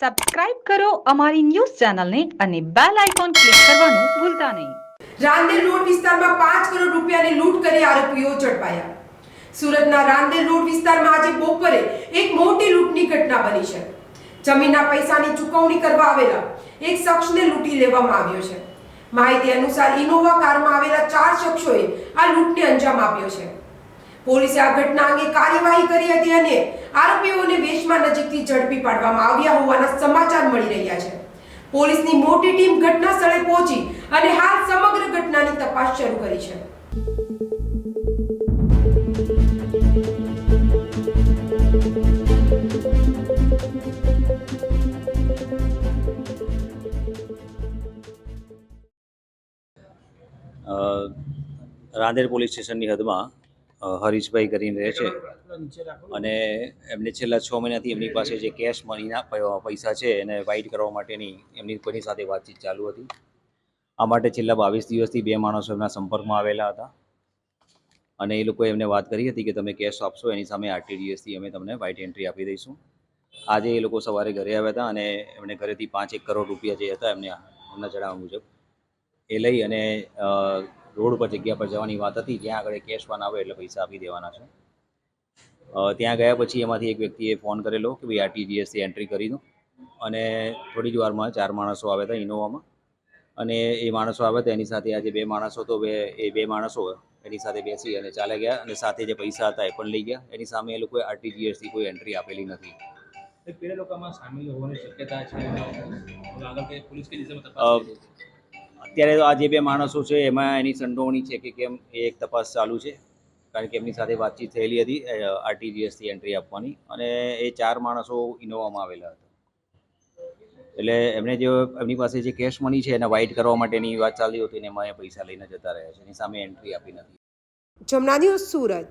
Subscribe કરો અમારી news ચેનલને અને બેલ આઇકોન ક્લિક કરવાનું ભૂલતા નહીં. રાંદેર રોડ વિસ્તારમાં પાંચ કરોડ રૂપિયાની લૂંટ કરી આરોપીઓ ઝડપાયા. સુરતના રાંદેર રોડ વિસ્તારમાં આજે બપોરે એક મોટી લૂંટની ઘટના બની છે. જમીનના પૈસાની ચૂકવણી કરવા આવેલા એક શખ્સને લૂંટી લેવામાં આવ્યો છે. માહિતી અનુસાર ઇનોવા કારમાં આવેલા ચાર શખ્સોએ આ લૂંટને અંજામ આપ્યો છે. પોલીસે આ ઘટના અંગે કાર્યવાહી કરી હતી અને આરોપીઓને વેશમાં નજીકથી ઝડપી પાડવામાં આવ્યા હોવાના સમાચાર મળી રહ્યા છે. પોલીસની મોટી ટીમ ઘટના સ્થળે પહોંચી અને હાલ સમગ્ર ઘટનાની તપાસ શરૂ કરી છે. રાંદેર પોલીસ સ્ટેશનની હદમાં હરીશભાઈ કરીને રહે છે. અને એમને છેલ્લા છ મહિનાથી એમની પાસે જે કેશ મનીના પૈસા છે, એને વાઇટ કરવા માટેની એમની કોઈની સાથે વાતચીત ચાલુ હતી. આ માટે છેલ્લા બાવીસ દિવસથી બે માણસો એમના સંપર્કમાં આવેલા હતા. અને એ લોકોએ એમને વાત કરી હતી કે તમે કેશ આપશો, એની સામે આરટીડીએસથી અમે તમને વાઇટ એન્ટ્રી આપી દઈશું. આજે એ લોકો સવારે ઘરે આવ્યા હતા અને એમણે ઘરેથી પાંચ એક કરોડ રૂપિયા જે હતા એમને એમના જણાવ્યા મુજબ એ લઈ અને રોડ પર જગ્યા પર જવાની વાત હતી જ્યાં આગળ કેશ વાન આવે એટલે પૈસા આપી દેવાના છે. ત્યાં ગયા પછી એમાંથી એક વ્યક્તિએ ફોન કરેલો કે ભાઈ આરટીજીએસથી એન્ટ્રી કરી દો અને થોડી જ વારમાં ચાર માણસો આવ્યા હતા ઇનોવામાં. અને એ માણસો આવ્યા હતા એની સાથે આજે બે માણસો તો બે એ બે માણસો એની સાથે બેસી અને ચાલે ગયા અને સાથે જે પૈસા હતા એ પણ લઈ ગયા. એની સામે એ લોકોએ આરટીજીએસથી કોઈ એન્ટ્રી આપેલી નથી. પેલા લોકોમાં સામેલ હોવાની શક્યતા છે? આગળ પોલીસ કઈ દિશામાં અત્યારે તો આ જે બે માણસો છે, એમાં એની સંડોવણી છે કે કેમ એ એક તપાસ ચાલુ છે. કારણ કે એમની સાથે વાતચીત થયેલી હતી આરટીજીએસથી એન્ટ્રી આપવાની. અને એ ચાર માણસો ઇનોવામાં આવેલા હતા. એટલે એમને જે, એમની પાસે જે કેશ મની છે, એને વાઇટ કરવા માટેની વાત ચાલી હતી એમાં એ પૈસા લઈને જતા રહ્યા છે. એની સામે એન્ટ્રી આપી નથી. જમના ન્યૂઝ સુરત.